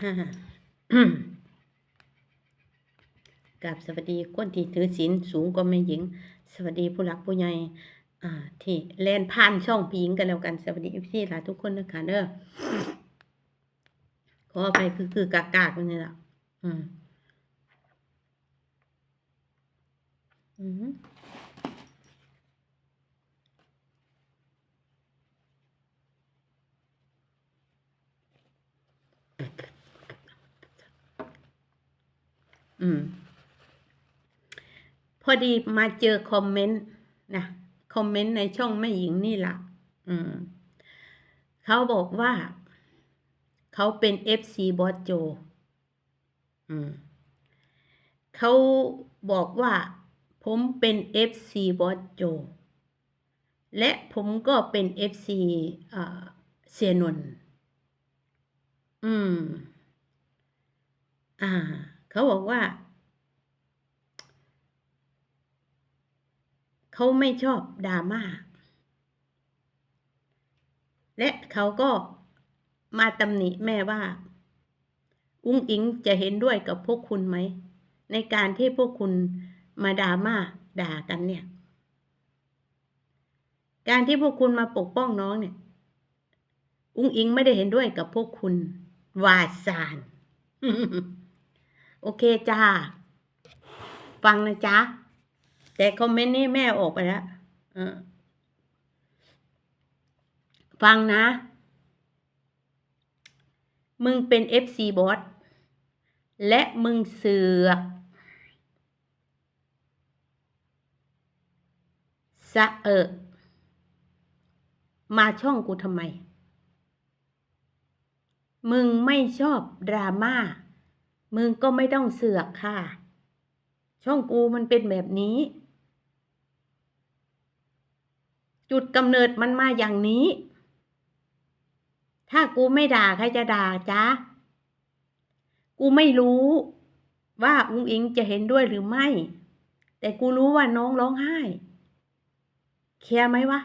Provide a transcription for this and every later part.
ฮ่ากับสวัสดีคนที่ถือศีลสูงกว่าแม่หญิง สวัสดีผู้หลักผู้ใหญ่ที่แลนผ่านช่องพี่หญิงกันแล้วกันสวัสดีพี่หลายทุกคนนะคะเด้อขออภัยคือคือกากากๆนี่แหละอืมอืม อืม พอดีมาเจอคอมเมนต์นะคอมเมนต์ในช่องแม่หญิงนี่ล่ะ อืม เขาบอกว่า เขาเป็นเอฟซีบอสโจ อืม เขาบอกว่า ผมเป็นเอฟซีบอสโจ และผมก็เป็นเอฟซีเสียนนอืม อ่า เขาบอกว่า เขาไม่ชอบดราม่า และเขาก็มาตำหนิแม่ว่า อุ้งอิงจะเห็นด้วยกับพวกคุณไหม ในการที่พวกคุณมาดราม่าด่ากันเนี่ย การที่พวกคุณมาปกป้องน้องเนี่ย อุ้งอิงไม่ได้เห็นด้วยกับพวกคุณ วาสาน โอเคจ้า ฟังนะจ๊ะ แต่คอมเมนต์นี้แม่ออกไปแล้วฟังนะ มึงเป็น FC บอสและมึงเสือกสะเออมาช่องกูทำไม มึงไม่ชอบดราม่า มึงก็ไม่ต้องเสือกค่ะ ช่องกูมันเป็นแบบนี้ จุดกำเนิดมันมาอย่างนี้ ถ้ากูไม่ด่าใครจะด่าจ๊ะกูไม่รู้ว่าอุ้งอิงจะเห็นด้วยหรือไม่ แต่กูรู้ว่าน้องร้องไห้ เคลียร์ไหมวะ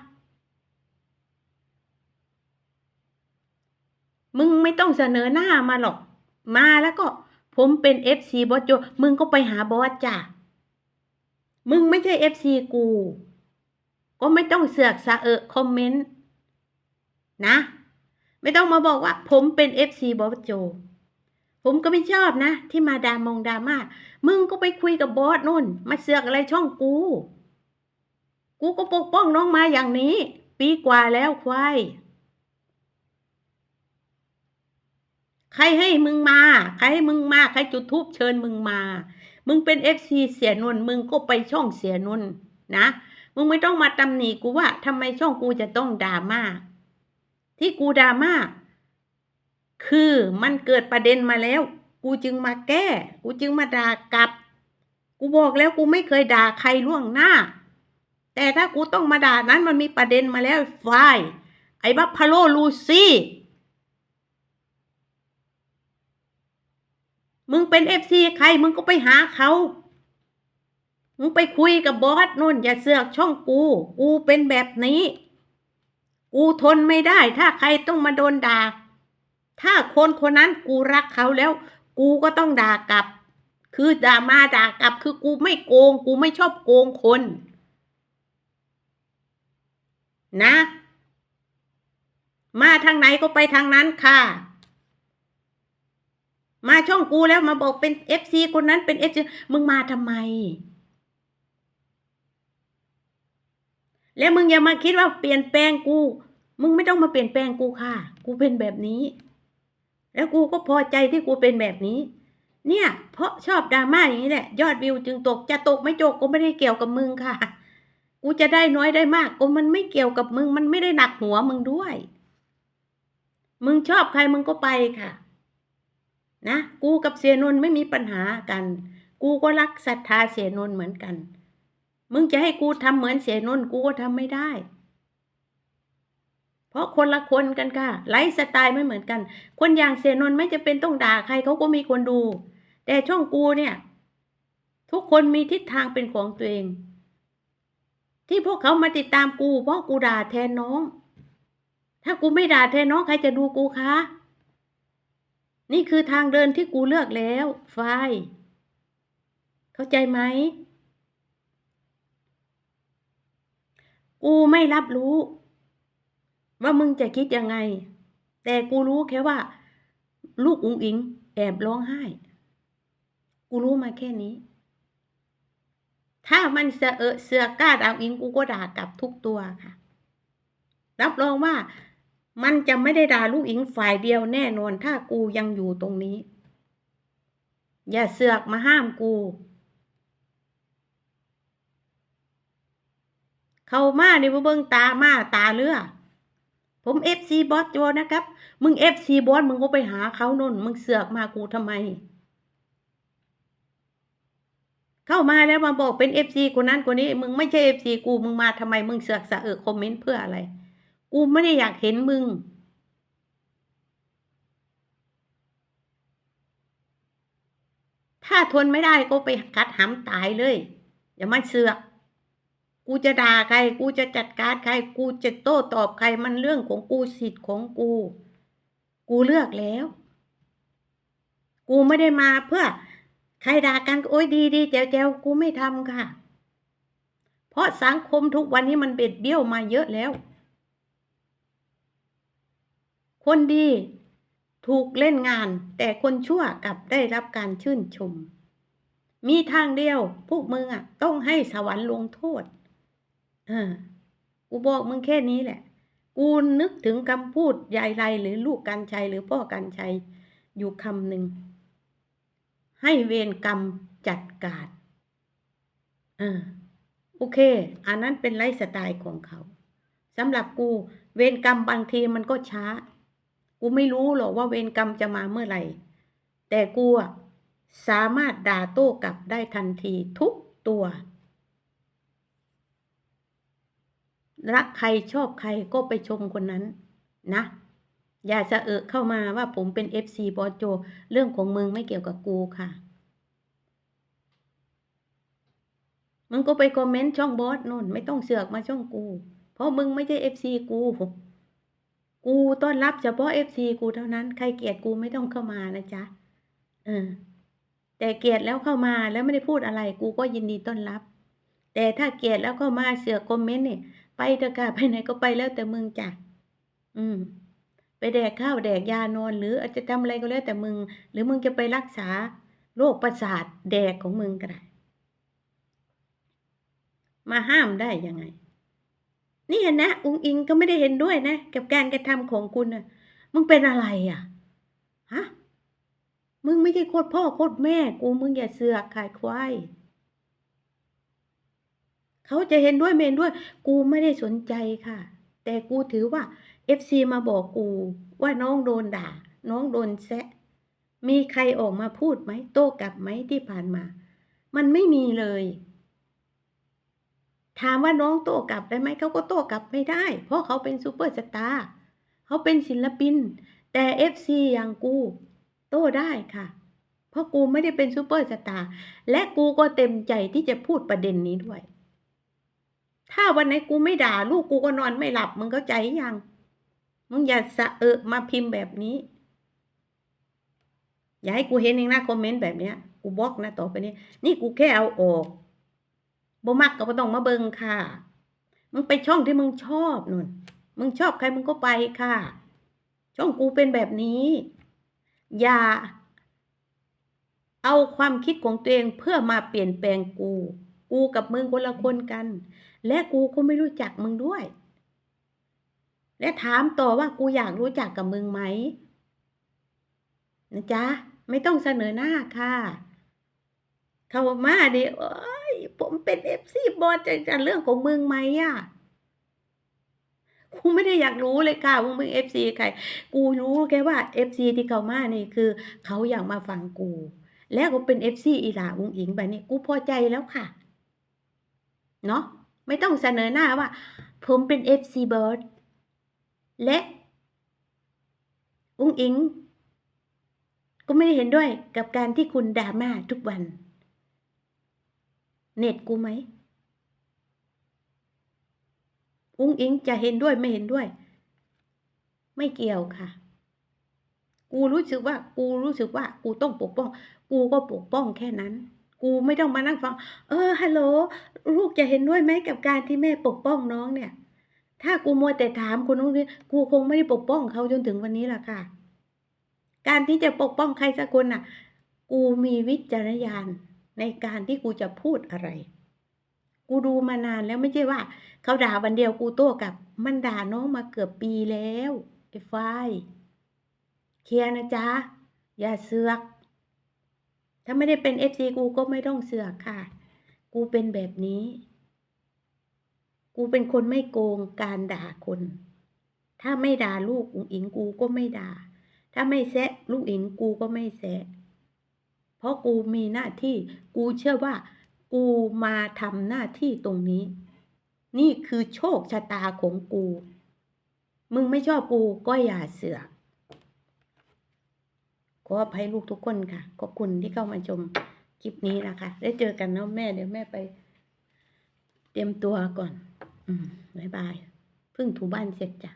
มึงไม่ต้องเสนอหน้ามาหรอก มาแล้วก็ ผมเป็นเอฟซีบอสโจ มึงก็ไปหาบอสจ้ะ มึงไม่ใช่เอฟซีกู ก็ไม่ต้องเสือกสะเอะคอมเมนต์นะ ไม่ต้องมาบอกว่า ผมเป็นเอฟซีบอสโจ ผมก็ไม่ชอบนะ ที่มาดามงดาม่ามึงก็ไปคุยกับบอสนู่น มาเสือกอะไรช่องกู กูก็ปกป้องน้องมาอย่างนี้ ปีกว่าแล้วควาย ใครให้มึงมา ใครให้มึงมา ใครจุดทูบเชิญมึงมา มึงเป็นเอฟซีเสียนนท์มึงก็ไปช่องเสียนนท์นะ มึงไม่ต้องมาตำหนิกูว่าทำไมช่องกูจะต้องดราม่า ที่กูดราม่าคือมันเกิดประเด็นมาแล้ว กูจึงมาแก้ กูจึงมาด่ากลับ กูบอกแล้วกูไม่เคยด่าใครล่วงหน้า แต่ถ้ากูต้องมาด่านั้นมันมีประเด็นมาแล้วไฟไอ้บัฟฟาโลลูซี่ มึงเป็นเอฟซีใคร มึงก็ไปหาเขา มึงไปคุยกับบอสนู่น อย่าเสือกช่องกู กูเป็นแบบนี้ กูทนไม่ได้ ถ้าใครต้องมาโดนด่า ถ้าคนคนนั้นกูรักเขาแล้ว กูก็ต้องด่ากลับ คือด่ามาด่ากลับ คือกูไม่โกง กูไม่ชอบโกงคน นะ มาทางไหนก็ไปทางนั้นค่ะ มาช่องกูแล้วมาบอกเป็นเอฟซีคนนั้นเป็นเอฟซีมึงมาทำไม แล้วมึงอย่ามาคิดว่าเปลี่ยนแปลงกู มึงไม่ต้องมาเปลี่ยนแปลงกูค่ะ กูเป็นแบบนี้ แล้วกูก็พอใจที่กูเป็นแบบนี้ เนี่ย เพราะชอบดราม่าอย่างนี้แหละ ยอดวิวจึงตกจะตกไม่ตกก็ไม่ได้เกี่ยวกับมึงค่ะ กูจะได้น้อยได้มากก็มันไม่เกี่ยวกับมึง มันไม่ได้หนักหัวมึงด้วย มึงชอบใครมึงก็ไปค่ะ นะกูกับเสียนนไม่มีปัญหากัน กูก็รักศรัทธาเสียนนเหมือนกัน มึงจะให้กูทำเหมือนเสียนนกูก็ทำไม่ได้ เพราะคนละคนกันค่ะไลฟ์สไตล์ไม่เหมือนกัน คนอย่างเสียนนไม่จะเป็นต้องด่าใครเขาก็มีคนดู แต่ช่องกูเนี่ย ทุกคนมีทิศทางเป็นของตัวเอง ที่พวกเขามาติดตามกูเพราะกูด่าแทนน้อง ถ้ากูไม่ด่าแทนน้องใครจะดูกูคะ นี่คือทางเดินที่กูเลือกแล้วฝ้ายเข้าใจไหม กูไม่รับรู้ ว่ามึงจะคิดยังไง แต่กูรู้แค่ว่า ลูกอุงอิง แอบร้องไห้ กูรู้มาแค่นี้ ถ้ามันเสือเอะเสือกล้าด่าอิงกูก็ด่ากลับทุกตัวค่ะ รับรองว่า มันจะไม่ได้ด่าลูกอิงฝ่ายเดียวแน่นอน ถ้ากูยังอยู่ตรงนี้ อย่าเสือกมาห้ามกู เข้ามาในเบิ้งตามาตาเลือผมเอฟซีบอสโจนะครับ มึงเอฟซีบอสมึงก็ไปหาเขานนมึงเสือกมากูทำไม เข้ามาแล้วมาบอกเป็นเอฟซีคนนั้นคนนี้ มึงไม่ใช่เอฟซีกูมึงมาทำไม มึงเสือกสะเออคอมเมนต์เพื่ออะไร กูไม่ได้อยากเห็นมึง ถ้าทนไม่ได้ก็ไปกัดหำตายเลย อย่ามาเสือก กูจะด่าใคร กูจะจัดการใคร กูจะโต้ตอบใครมันเรื่องของกูสิทธิ์ของกู กูเลือกแล้ว กูไม่ได้มาเพื่อ ใครด่ากันโอ้ยดีดีแจวแจวกูไม่ทำค่ะ เพราะสังคมทุกวันนี้มันเบ็ดเบี้ยวมาเยอะแล้ว คนดีถูกเล่นงานแต่คนชั่วกลับได้รับการชื่นชม มีทางเดียว พวกมึงอะ ต้องให้สวรรค์ลงโทษเออกูบอกมึงแค่นี้แหละ กูนึกถึงคำพูดยายไรหรือลูกกันชัยหรือพ่อกันชัยอยู่คำหนึ่ง ให้เวรกรรมจัดการเออโอเค อันนั้นเป็นไลฟ์สไตล์ของเขาสำหรับกูเวรกรรมบางทีมันก็ช้า กูไม่รู้หรอกว่าเวรกรรมจะมาเมื่อไหร่ แต่กูสามารถด่าโต้กลับได้ทันทีทุกตัว รักใครชอบใครก็ไปชมคนนั้นนะ อย่าสะเอะเข้ามาว่าผมเป็น FC บอโจ เรื่องของมึงไม่เกี่ยวกับกูค่ะมึงก็ไปคอมเมนต์ช่องบอสนู่นไม่ต้องเสือกมาช่องกู เพราะมึงไม่ใช่ FC กู กูต้อนรับเฉพาะ FC กูเท่านั้น ใครเกลียดกูไม่ต้องเข้ามานะจ๊ะเออแต่เกลียดแล้วเข้ามาแล้วไม่ได้พูดอะไร กูก็ยินดีต้อนรับ แต่ถ้าเกลียดแล้วเข้ามาเสือกคอมเมนต์เนี่ย ไปเถอะค่ะไปไหนก็ไปแล้วแต่มึงจ้ะอืม ไปแดกข้าวแดกยานอน หรืออาจจะทำอะไรก็แล้วแต่มึง หรือมึงจะไปรักษาโรคประสาทแดกของมึงก็ได้มาห้ามได้ยังไง นี่เห็นนะอุงอิงก็ไม่ได้เห็นด้วยนะ กับการกระทำของคุณนะมึงเป็นอะไรอะฮะมึงไม่ใช่โคตรพ่อโคตรแม่ กูมึงอย่าเสือกขายควายเขาจะเห็นด้วยไม่เห็นด้วย กูไม่ได้สนใจค่ะ แต่กูถือว่าเอฟซีมาบอกกู ว่าน้องโดนด่า น้องโดนแซะ มีใครออกมาพูดไหมโต้กลับไหมที่ผ่านมา มันไม่มีเลย ถามว่าน้องโต้กลับได้ไหมเขาก็โต้กลับไม่ได้ เพราะเขาเป็นซูเปอร์สตาร์เขาเป็นศิลปิน แต่เอฟซีอย่างกู โต้ได้ค่ะ เพราะกูไม่ได้เป็นซูเปอร์สตาร์และกูก็เต็มใจที่จะพูดประเด็นนี้ด้วย ถ้าวันไหนกูไม่ด่า ลูกกูก็นอนไม่หลับ มึงเข้าใจยังมึงอย่าสะเอะมาพิมพ์แบบนี้ อย่าให้กูเห็นเองนะคอมเมนต์แบบเนี้ย กูบล็อกนะต่อไปนี้ นี่กูแค่เอาออก บ่มักก็บ่ต้องมาเบิงค่ะ มึงไปช่องที่มึงชอบนุ่น มึงชอบใครมึงก็ไปค่ะ ช่องกูเป็นแบบนี้ อย่า เอาความคิดของตัวเองเพื่อมาเปลี่ยนแปลงกู กูกับมึงคนละคนกัน และกูก็ไม่รู้จักมึงด้วย และถามต่อว่ากูอยากรู้จักกับมึงไหมนะจ๊ะ ไม่ต้องเสนอหน้าค่ะ เข้ามาดิโอ้ย ผมเป็นเอฟซีบอสจะเรื่องของมึงไหมอะกูไม่ได้อยากรู้เลยค่ะว่ามึงเอฟซีใคร กูรู้แค่ว่าเอฟซีที่เขามานี่คือ เขาอยากมาฟังกู แล้วก็เป็นเอฟซีอีหลาอุงอิงไปนี่กูพอใจแล้วค่ะ เนาะไม่ต้องเสนอหน้าว่า ผมเป็นเอฟซีบอสและอุ้งอิง ก็ไม่ได้เห็นด้วยกับการที่คุณดราม่าทุกวัน เน็ตกูไหม อุ้งอิงจะเห็นด้วยไม่เห็นด้วย ไม่เกี่ยวค่ะ กูรู้สึกว่า กูรู้สึกว่า กูต้องปกป้อง กูก็ปกป้องแค่นั้น กูไม่ต้องมานั่งฟัง เออฮัลโหลลูกจะเห็นด้วยไหมกับการที่แม่ปกป้องน้องเนี่ย ถ้ากูมัวแต่ถามคนนู้นนี่กูคงไม่ได้ปกป้องเขาจนถึงวันนี้ล่ะค่ะ การที่จะปกป้องใครสักคนน่ะ กูมีวิจารณญาณ ในการที่กูจะพูดอะไร กูดูมานานแล้วไม่ใช่ว่า เขาด่าวันเดียวกูโต้กับ มันด่าน้องมาเกือบปีแล้วไอ้ฝ้ายเคลียร์นะจ๊ะ อย่าเสือก ถ้าไม่ได้เป็นเอฟซีกูก็ไม่ต้องเสือกค่ะ กูเป็นแบบนี้ กูเป็นคนไม่โกงการด่าคน ถ้าไม่ด่าลูกอุ๋งอิงกูก็ไม่ด่า ถ้าไม่แซะลูกอิงกูก็ไม่แซะ เพราะกูมีหน้าที่ กูเชื่อว่า กูมาทำหน้าที่ตรงนี้ นี่คือโชคชะตาของกู มึงไม่ชอบกูก็อย่าเสือกขออภัยลูกทุกคนค่ะ ขอบคุณที่เข้ามาชมคลิปนี้นะคะ ได้เจอกันเนาะแม่เดี๋ยวแม่ไป เตรียมตัวก่อน อืมบ๊ายบาย เพิ่งถูบ้านเสร็จจ้ะ